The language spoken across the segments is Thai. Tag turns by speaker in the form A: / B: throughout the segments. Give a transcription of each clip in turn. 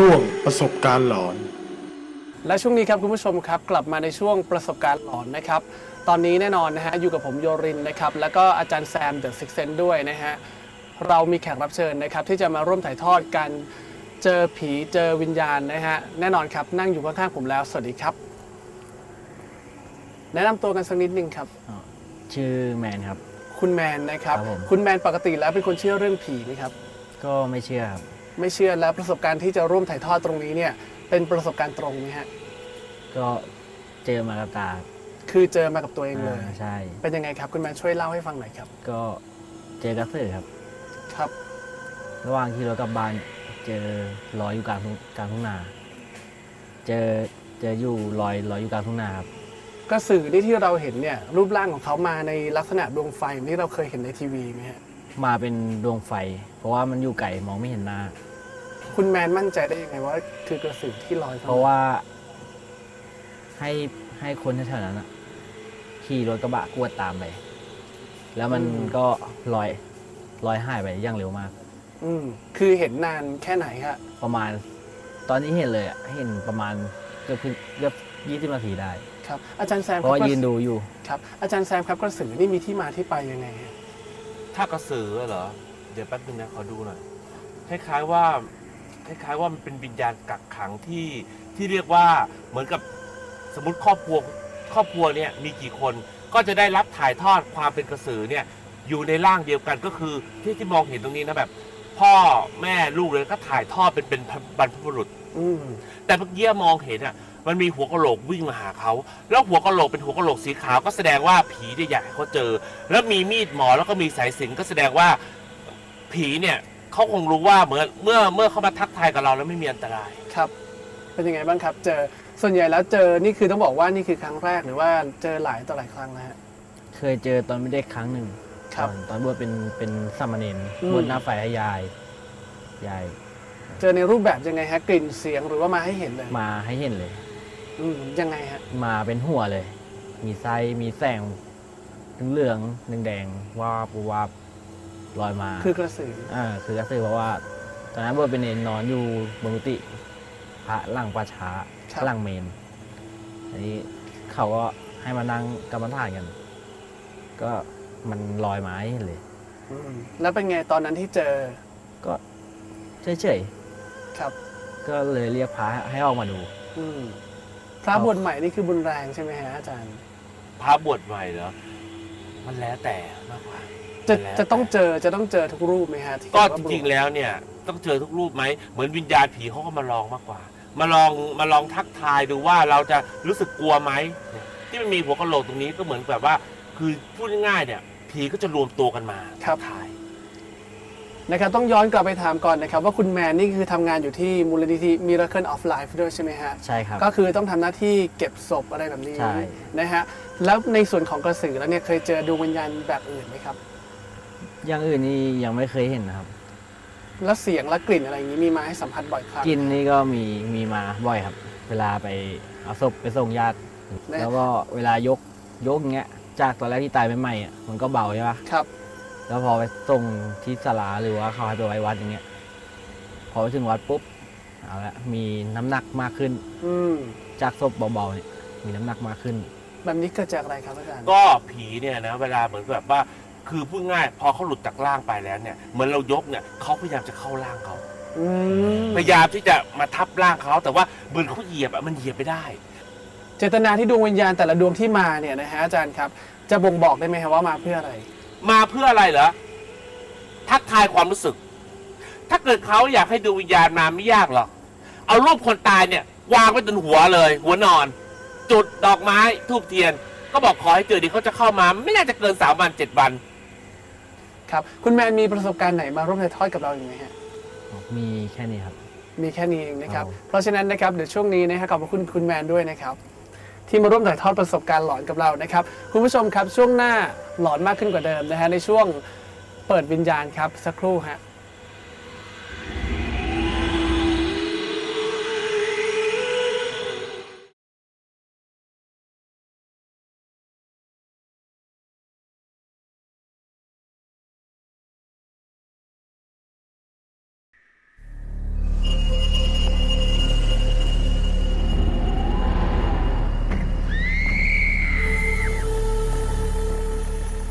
A: ช่วงประสบการณ์หลอน
B: และช่วงนี้ครับคุณผู้ชมครับ กลับมาในช่วงประสบการณ์หลอนนะครับ ตอนนี้แน่นอนนะฮะอยู่กับผมโยรินนะครับ แล้วก็อาจารย์แซมเดอะซิกเซนด้วยนะฮะเรามีแขกรับเชิญนะครับ ที่จะมาร่วมถ่ายทอดกันเจอผีเจอวิญญาณนะฮะแน่นอนครับนั่งอยู่ข้างๆผมแล้ว สวัสดีครับ แนะนำตัวกันสักนิดนึงครับ
C: ชื่อแมนครับ
B: คุณแมนนะครับ
C: ครับผม
B: คุณแมนปกติแล้วเป็นคนเชื่อเรื่องผีไหมครับ
C: ก็ไม่เชื่อครับ
B: ไม่เชื่อแล้วประสบการณ์ที่จะร่วมถ่ายทอดตรงนี้เนี่ย เป็นประสบการณ์ตรงไหมฮะ
C: ก็เจอมากับตา
B: คือเจอมากับตัวเองเลย
C: อ่าใช่
B: เป็นยังไงครับคุณแมนช่วยเล่าให้ฟังหน่อยครับ
C: ก็เจอกระสือครับ
B: ครับ
C: ระหว่างที่รถกลับบ้านเจอลอยอยู่กลางทุ่งกลางทุ่งนา เจอเจออยู่ลอยลอยอยู่กลางทุ่งนาครับ
B: กระสือที่ที่เราเห็นเนี่ยรูปร่างของเขามาในลักษณะดวงไฟเหมือนที่เราเคยเห็นในทีวีไหมฮะ
C: มาเป็นดวงไฟ เพราะว่ามันอยู่ไกลมองไม่เห็นหน้า
B: คุณแมนมั่นใจได้ยังไงว่า คือกระสือที่ลอย
C: เพราะว่า ให้ให้คนแถวๆนั้นอะขี่รถกระบะกวดตามไป แล้วมันก็ลอยลอยหายไปอย่างเร็วมาก
B: อืมคือเห็นนานแค่ไหนฮะ
C: ประมาณ ตอนนี้เห็นเลยอะเห็นประมาณเกือบเกือบยี่สิบนาทีได้
B: ครับ อาจารย์แซม
C: เพราะว่า
B: คบ
C: ยืนดูอยู่
B: ครับ อาจารย์แซมครับกระสือนี่มีที่มาที่ไปยังไงฮะ
D: ถ้ากระสือเหรอ เดี๋ยวแป๊บนึงนะขอดูหน่อย คล้ายๆว่า คล้ายๆว่ามันเป็นวิญญาณกักขังที่ที่เรียกว่าเหมือนกับสมมติครอบครัวครอบครัวเนี่ยมีกี่คนก็จะได้รับถ่ายทอดความเป็นกระสือเนี่ยอยู่ในร่างเดียวกันก็คือที่ที่มองเห็นตรงนี้นะแบบ พ่อแม่ลูกเลยก็ถ่ายทอดเป็นเป็นบรรพบุรุษ
B: อืม
D: แต่เมื่อกี้มองเห็นอะมันมีหัวกะโหลกวิ่งมาหาเขาแล้วหัวกะโหลกเป็นหัวกะโหลกสีขาวก็แสดงว่าผีเนี่ยอยากให้เขาเจอ แล้วมีมีดหมอแล้วก็มีสายสิญจนก็แสดงว่าผีเนี่ย เขาคงรู้ว่าเหมือนเมื่อเมื่อเขามาทักทายกับเราแล้วไม่มีอันตราย
B: ครับเป็นยังไงบ้างครับ เจอส่วนใหญ่แล้วเจอนี่คือต้องบอกว่านี่คือครั้งแรกหรือว่าเจอหลายต่อหลายครั้งแล้วฮะ
C: เคยเจอตอนเป็นเด็กครั้งหนึ่ง
B: ครับ
C: ตอนตอนบวชเป็นเป็นสามเณร
B: อืม
C: บวชหน้าไฟให้ยายยาย
B: เจอในรูปแบบยังไงฮะกลิ่นเสียงหรือว่ามาให้เห็นเลย
C: มาให้เห็นเลย
B: อืมยังไงฮะ
C: มาเป็นหัวเลย มีไส้มีแสงเหลืองๆแดงๆวาบวาบ ลอยมา
B: คือกระสือ
C: อ่าคือกระสือเพราะว่า ตอนนั้นบวชเป็นเนรนอนอยู่บนกุฏิพระหลังป่าช้า
B: ครับ
C: หลังเมนอันนี้เขาก็ให้มานั่งกรรมฐานกัน ก็มันลอยมาให้เห็นเลย
B: อืมแล้วเป็นไงตอนนั้นที่เจอ
C: ก็เฉย
B: ครับ
C: ๆก็เลยเรียกพระให้ออกมาดู
B: อืมพระบวชใหม่นี่คือบุญแรงใช่ไหมฮะอาจารย์
D: พระบวชใหม่เหรอมันแล้วแต่มากกว่า
B: จะ
D: มันแล้ว
B: จะต้อง
D: แต่
B: เจอจะต้องเจอทุกรูปไหมฮะที่
D: ก็
B: เกิด
D: จ
B: ว่าบวช
D: ริงๆแล้วเนี่ยต้องเจอทุกรูปไหมเหมือนวิญญาณผีเขาก็มาลองมากกว่า มาลองมาลองทักทายดูว่าเราจะรู้สึกกลัวไหมที่มันมีหัวกะโหลกตรงนี้ก็เหมือนแบบว่า คือพูดง่ายๆเนี่ยผีก็จะรวมตัวกันมาทักทาย
B: นะครับต้องย้อนกลับไปถามก่อนนะครับว่าคุณแมนนี่คือทำงานอยู่ที่มูลนิธิ Miracle of Life ด้วยใช่ไหมฮะ
C: ใช่ครับ
B: ก็คือต้องทำหน้าที่เก็บศพอะไรแบบนี้
C: ใช่
B: นะฮะแล้วในส่วนของกระสือแล้วเนี่ยเคยเจอดวงวิญญาณแบบอื่นไหมครับ
C: อย่างอื่นนี่ยังไม่เคยเห็นนะครับ
B: แล้วเสียงและกลิ่นอะไรอย่างนี้มีมาให้สัมผัสบ่อยครั้ง
C: กินนี่ก็มีมีมาบ่อยครับ เวลาไปเอาศพไปส่งญาติ
B: นะ
C: แล้วก็เวลายกยกอย่างเงี้ย จากตอนแรกที่ตายใหม่ๆอะมันก็เบาใช่ปะ
B: ครับ
C: แล้วพอไปส่งที่ศาลาหรือว่าเขาให้ไปไว้วัดอย่างเงี้ย พอไปถึงวัดปุ๊บเอาละมีน้ำหนักมากขึ้น
B: อืม
C: จากศพเบาๆเนี่ยมีน้ำหนักมากขึ้น
B: แบบนี้เกิดจากอะไรครับอาจารย์
D: ก็ผีเนี่ยนะเวลาเหมือนแบบว่า คือพูดง่ายพอเขาหลุดจากร่างไปแล้วเนี่ยเหมือนเรายกเนี่ยเขาพยายามจะเข้าร่างเขา
B: อืม
D: พยายามที่จะมาทับร่างเขาแต่ว่าเหมือนเขาเหยียบอะมันเหยียบไม่ได้
B: เจตนาที่ดวงวิญญาณแต่ละดวงที่มาเนี่ยนะฮะอาจารย์ครับ จะบ่งบอกได้ไหมครับว่ามาเพื่ออะไร
D: มาเพื่ออะไรเหรอทักทายความรู้สึก ถ้าเกิดเขาอยากให้ดวงวิญญาณมาไม่ยากหรอกเอารูปคนตายเนี่ยวางไว้บนหัวเลย หัวนอน จุดดอกไม้ทูบเทียน ก็บอกขอให้เจอดีเขาจะเข้ามา ไม่น่าจะเกินสามวันเจ็ดวัน
B: ครับ คุณแมนมีประสบการณ์ไหนมาร่วมถ่ายทอดกับเราอีกไหมฮะ
C: มีแค่นี้ครับ
B: มีแค่นี้เองนะครับ
C: ครับ
B: เพราะฉะนั้นนะครับเดี๋ยวช่วงนี้นะครับขอบพระคุณคุณแมนด้วยนะครับ ที่มาร่วมถ่ายทอดประสบการณ์หลอนกับเรานะครับ คุณผู้ชมครับช่วงหน้าหลอนมากขึ้นกว่าเดิมนะฮะในช่วงเปิดวิญญาณครับสักครู่ฮะ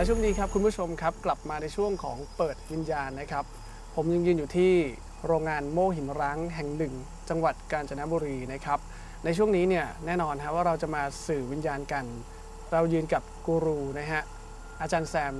B: และช่วงนี้ครับคุณผู้ชมครับกลับมาในช่วงของเปิดวิญญาณนะครับ ผมยังยืนอยู่ที่โรงงานโม่หินร้างแห่งหนึ่ง จังหวัดกาญจนบุรีนะครับ ในช่วงนี้เนี่ยแน่นอนฮะว่าเราจะมาสื่อวิญญาณกัน เรายืนกับกูรูนะฮะอาจารย์แซม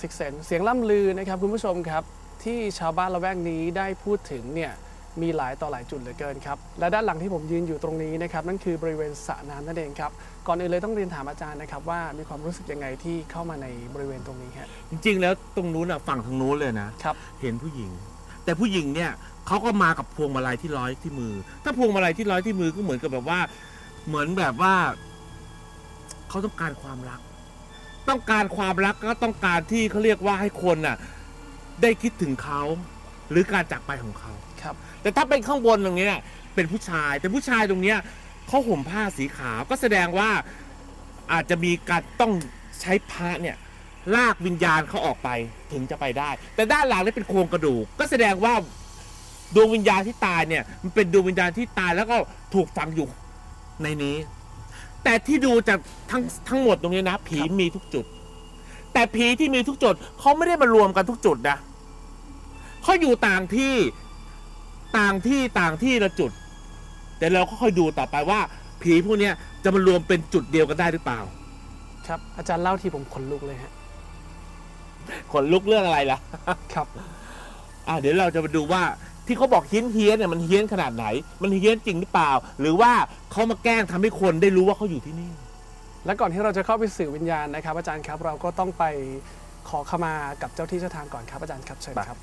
B: ซิกเซนเสียงล่ำลือนะครับคุณผู้ชมครับที่ชาวบ้านละแวกนี้ได้พูดถึงเนี่ย มีหลายต่อหลายจุดเหลือเกินครับ และด้านหลังที่ผมยืนอยู่ตรงนี้นะครับนั่นคือบริเวณสระน้ำนั่นเองครับ ก่อนอื่นเลยต้องเรียนถามอาจารย์นะครับว่ามีความรู้สึกยังไงที่เข้ามาในบริเวณตรงนี้ฮะ
D: จริง ๆ แล้วตรงนู้นอะฝั่งทางนู้นเลยนะ
B: ครับ
D: เห็นผู้หญิง แต่ผู้หญิงเนี่ยเขาก็มากับพวงมาลัยที่ร้อยที่มือ ถ้าพวงมาลัยที่ร้อยที่มือก็เหมือนกับแบบว่า เหมือนแบบว่าเขาต้องการความรัก ต้องการความรักก็ต้องการที่เขาเรียกว่าให้คนน่ะ ได้คิดถึงเขาหรือการจากไปของเขา
B: ครับ
D: แต่ถ้าเป็นข้างบนตรงเนี้ยเป็นผู้ชาย แต่ผู้ชายตรงเนี้ยเขาห่มผ้าสีขาวก็แสดงว่าอาจจะมีการต้องใช้พระเนี่ยลากวิญญาณเขาออกไปถึงจะไปได้ แต่ด้านหลังนี่เป็นโครงกระดูก ก็แสดงว่าดวงวิญญาณที่ตายเนี่ยมันเป็นดวงวิญญาณที่ตายแล้วก็ถูกฝังอยู่ในนี้ แต่ที่ดูจากทั้งทั้งหมดตรงนี้นะ ผีมีทุกจุด แต่ผีที่มีทุกจุดเขาไม่ได้มารวมกันทุกจุดนะเขาอยู่ต่างที่ ต่างที่ต่างที่ละจุด แต่เราก็ค่อยดูต่อไปว่า ผีพวกเนี้ยจะมารวมเป็นจุดเดียวกันได้หรือเปล่า
B: ครับ อาจารย์เล่าที่ผมขนลุกเลยฮะ
D: ขนลุกเรื่องอะไรล่ะ
B: ครับ
D: อะเดี๋ยวเราจะมาดูว่าที่เขาบอกเฮี้ยนเฮี้ยนเนี่ยมันเฮี้ยนขนาดไหน มันเฮี้ยนจริงหรือเปล่า หรือว่าเขามาแกล้งทำให้คนได้รู้ว่าเขาอยู่ที่นี่
B: และก่อนที่เราจะเข้าไปสื่อวิญญาณนะครับ อาจารย์ครับ เราก็ต้องไปขอขมากับเจ้าที่เจ้าทางก่อนครับอาจารย์ครับเชิญครับ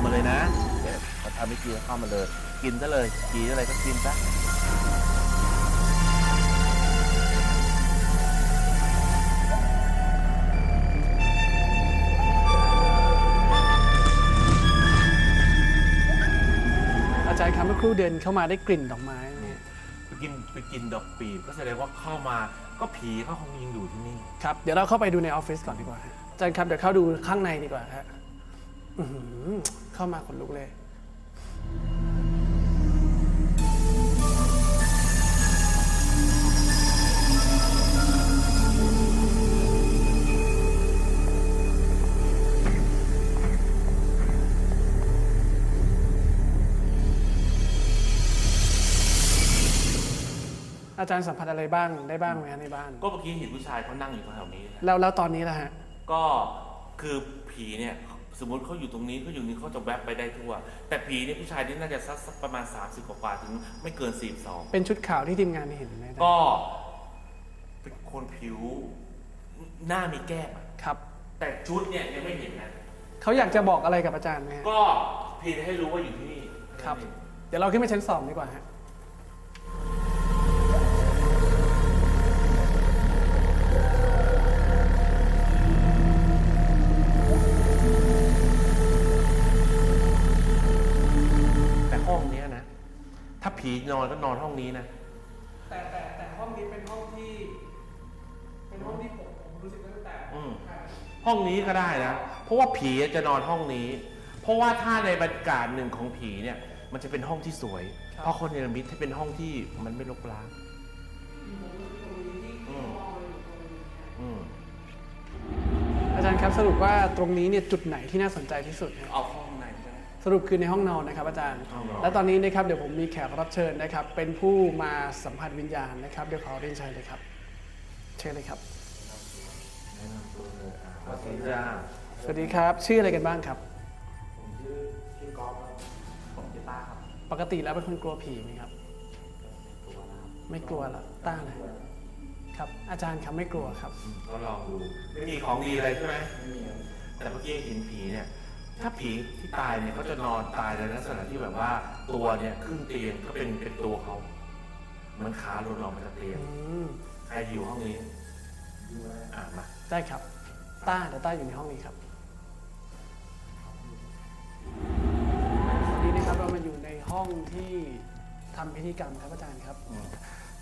D: เอามาเลยนะเดี๋ยวเขาทำไม่กินเข้ามาเลย กินซะเลยกินอะไรก็กินซะ
B: อาจารย์ครับเมื่อครู่เดินเข้ามาได้กลิ่นดอกไม้เนี่ย
D: ไปกินไปกินดอกปีบก็แสดงว่าเข้ามาก็ผีเขาคงยังอยู่ที่นี่
B: ครับ เดี๋ยวเราเข้าไปดูในออฟฟิศก่อนดีกว่าฮะอาจารย์ครับเดี๋ยวเข้าดูข้างในดีกว่าฮะอื้อหือ เข้ามาขนลุกเลยอาจารย์สัมผัสอะไรบ้างได้บ้างไหมฮะในบ้าน
D: ก็เมื่อกี้เห็นผู้ชายเขานั่งอยู่แถวๆนี้นะ
B: แล้วแล้วตอนนี้ล่ะฮะ
D: ก็คือผีเนี่ย สมมติเขาอยู่ตรงนี้เขาอยู่นี้เขาจะแวบไปได้ทั่ว แต่ผีเนี่ยผู้ชายนี่น่าจะสักสักประมาณ 30 กว่าๆถึงไม่เกิน 42
B: เป็นชุดขาวที่ทีมงานเห็นไหมอาจารย์
D: ก็เป็นคนผิวหน้ามีแก้มอะ
B: ครับ
D: แต่ชุดเนี่ยยังไม่เห็นนะ
B: เขาอยากจะบอกอะไรกับอาจารย์ไหมฮะ
D: ก็เพียงให้รู้ว่าอยู่ที่นี่
B: ครับ เดี๋ยวเราขึ้นไปชั้นสองดีกว่าฮะ
D: ผีนอนก็นอนห้องนี้นะ
B: แต่แต่แต่ห้องนี้เป็นห้องที่ เป็นห้องที่ผมผมรู้สึกตั้งแต่
D: อืมห้องนี้ก็ได้นะ เพราะว่าผีจะนอนห้องนี้ เพราะว่าถ้าในบรรยากาศหนึ่งของผีเนี่ย มันจะเป็นห้องที่สวย เพราะคนเนรมิตให้เป็นห้องที่มันไม่รกร้างอืมอืม
B: อาจารย์ครับสรุปว่าตรงนี้เนี่ยจุดไหนที่น่าสนใจที่สุดฮะ
D: เอาห้องไหนใช่ไหม
B: สรุปคือในห้องนอนนะครับอาจารย์
D: ห้องนอน
B: และตอนนี้นะครับเดี๋ยวผมมีแขกรับเชิญนะครับ เป็นผู้มาสัมผัสวิญญาณนะครับเดี๋ยวขอเรียนเชิญเลยครับ เชิญเลยครับ
D: สวัสดีจ้า
B: สวัสดีครับ ชื่ออะไรกันบ้างครับ
C: ผมชื่อชื่อกอล์ฟครับผมชื่อต้าครับ
B: ปกติแล้วเป็นคนกลัวผีไหมครับ
C: ตัวนะครับ
B: ไม่กลัวหรอต้าเลยครับ อาจารย์ครับไม่กลัวครับ
D: ก็ลองดูไม่มีของดีอะไรใช่ไหม
C: ไม่มีครับ
D: แต่เมื่อกี้เห็นผีเนี่ย ถ้าผีที่ตายเนี่ยเขาจะนอนตายในลักษณะที่แบบว่าตัวเนี่ยครึ่งเตียงก็เป็นเป็นตัวเขาเหมันขาหลุดออกมาจากเตียง
B: อืม
D: ใครอยู่ห้องนี้อะมา
B: ได้ครับต้าเดี๋ยวต้าอยู่ในห้องนี้ครับสวัสดีนะครับเรามาอยู่ในห้องที่ทำพิธีกรรมครับอาจารย์ครับ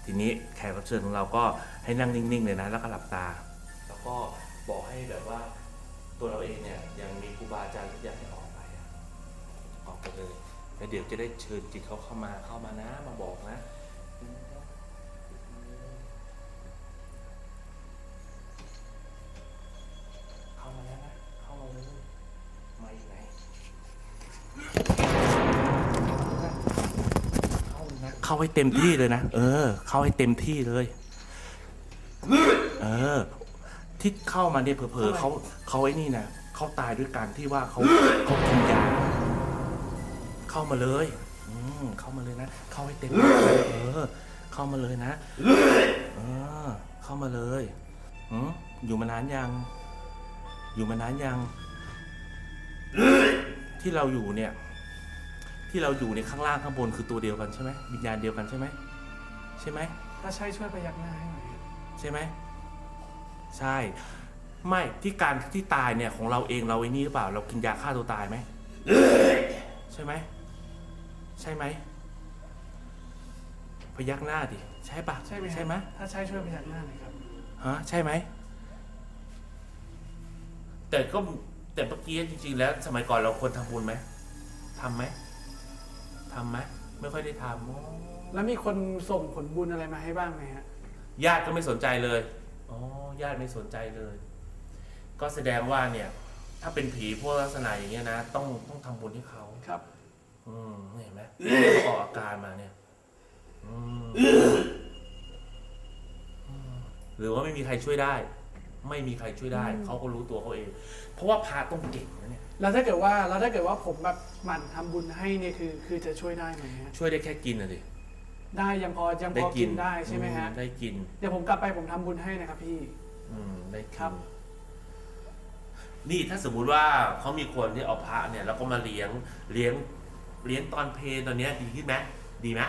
D: ทีนี้แขกรับเชิญของเราก็ให้นั่งนิ่งๆเลยนะ แล้วก็หลับตา แล้วก็บอกให้แบบว่า ตัวเราเองเนี่ยยังมีครูบาอาจารย์ที่อยากให้ออกไปอะเลยแล้วเดี๋ยวจะได้เชิญจิตเขาเข้ามาเข้ามานะมาบอกนะเข้ามาแล้วนะเข้ามาเลยมาอีกไหนเข้าเลยนะเข้าให้เต็มที่เลยนะ เออ เข้าให้เต็มที่เลย เออ ที่เข้ามาเนี่ยเผลอๆเขาเขาไอ้นี่นะเขาตายด้วยการที่ว่าเขาเขากินยาเข้ามาเลย อืมเข้ามาเลยนะ เข้าให้เต็มที่เลยเออ เข้ามาเลยนะเออเข้ามาเลยอืมอยู่มานานยัง อยู่มานานยัง ที่เราอยู่เนี่ย ที่เราอยู่ในยข้างล่างข้างบนคือตัวเดียวกันใช่ไหมวิญญาณเดียวกันใช่ไหมใช่ไหม
B: ถ้าใช่ช่วยพยักหน้าให้หน่อย
D: ใช่ไหม ใช่ ไม่ที่การที่ตายเนี่ยของเราเองเราไอ้นี่หรือเปล่า เรากินยาฆ่าตัวตายไหมใช่ไหมใช่ไหมพยักหน้าดิใช่ปะ
B: ใช่ไหมฮะ
D: ใช่ไหม
B: ถ้าใช่ช่วยพยักหน้าหน่อยครับ
D: ฮะใช่ไหมแต่ก็แต่เมื่อกี้จริง ๆ แล้วสมัยก่อนเราควรทำบุญไหมทำไหมทำไหมไม่ค่อยได้ทำอ๋อ
B: แล้วมีคนส่งผลบุญอะไรมาให้บ้างไหมฮะ
D: ญาติก็ไม่สนใจเลย อ๋อญาติไม่สนใจเลย ก็แสดงว่าเนี่ย ถ้าเป็นผีพวกลักษณะอย่างเงี้ยนะ ต้องต้องทำบุญให้เขา
B: ครับ
D: อืมเห็นไหมเขาออกอาการมาเนี่ยอืมอืมหรือว่าไม่มีใครช่วยได้ ไม่มีใครช่วยได้
B: อืม
D: เขาก็รู้ตัวเขาเอง เพราะว่าพระต้องเก่งนะเนี่ย
B: แล้วถ้าเกิดว่าแล้วถ้าเกิดว่าผมแบบหมั่นทำบุญให้เนี่ยคือ คือจะช่วยได้ไหมฮะ
D: ช่วยได้แค่กินนะดิ
B: ได้ยังพอยังพ
D: ได้
B: อ
D: กิ
B: กินได้ใช่ไหมฮะ
D: อืได้กิน
B: เดี๋ยวผมกลับไปผมทำบุญให้นะครับพี่
D: อืมได้กิน
B: ครับ
D: นี่ถ้าสมมุติว่าเขามีคนที่เอาพระเนี่ย แล้วก็มาเลี้ยงเลี้ยงเลี้ยงตอนเพลตอนเนี้ยดีขึ้นไหมดีไหม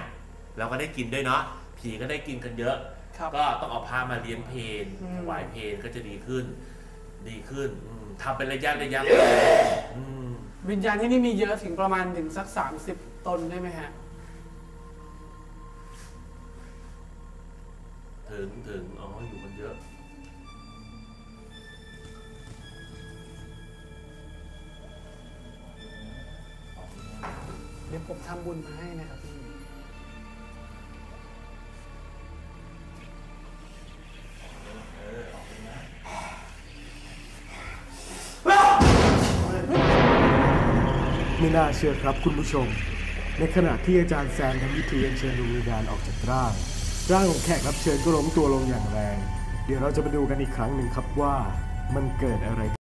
D: เราก็ได้กินด้วยเนาะผีก็ได้กินกันเยอะ
B: ครับ
D: ก็ต้องเอาพระมาเลี้ยงเพล
B: อืม
D: ถวายเพลก็จะดีขึ้น ดีขึ้นอืมทำเป็นระยะระยะอืม
B: วิญญาณที่นี่มีเยอะถึงประมาณถึงสัก30ตนได้ไหมฮะ
D: ถึงถึงอ๋ออยู่กันเยอะ
B: เดี๋ยวผมทำบุญมาให้นะครับพี่
A: ไม่น่าเชื่อครับคุณผู้ชม ในขณะที่อาจารย์แซมทำพิธีอัญเชิญดวงวิญญาณออกจากร่าง ร่างของแขกรับเชิญก็ล้มตัวลงอย่างแรง เดี๋ยวเราจะมาดูกันอีกครั้งหนึ่งครับว่ามันเกิดอะไร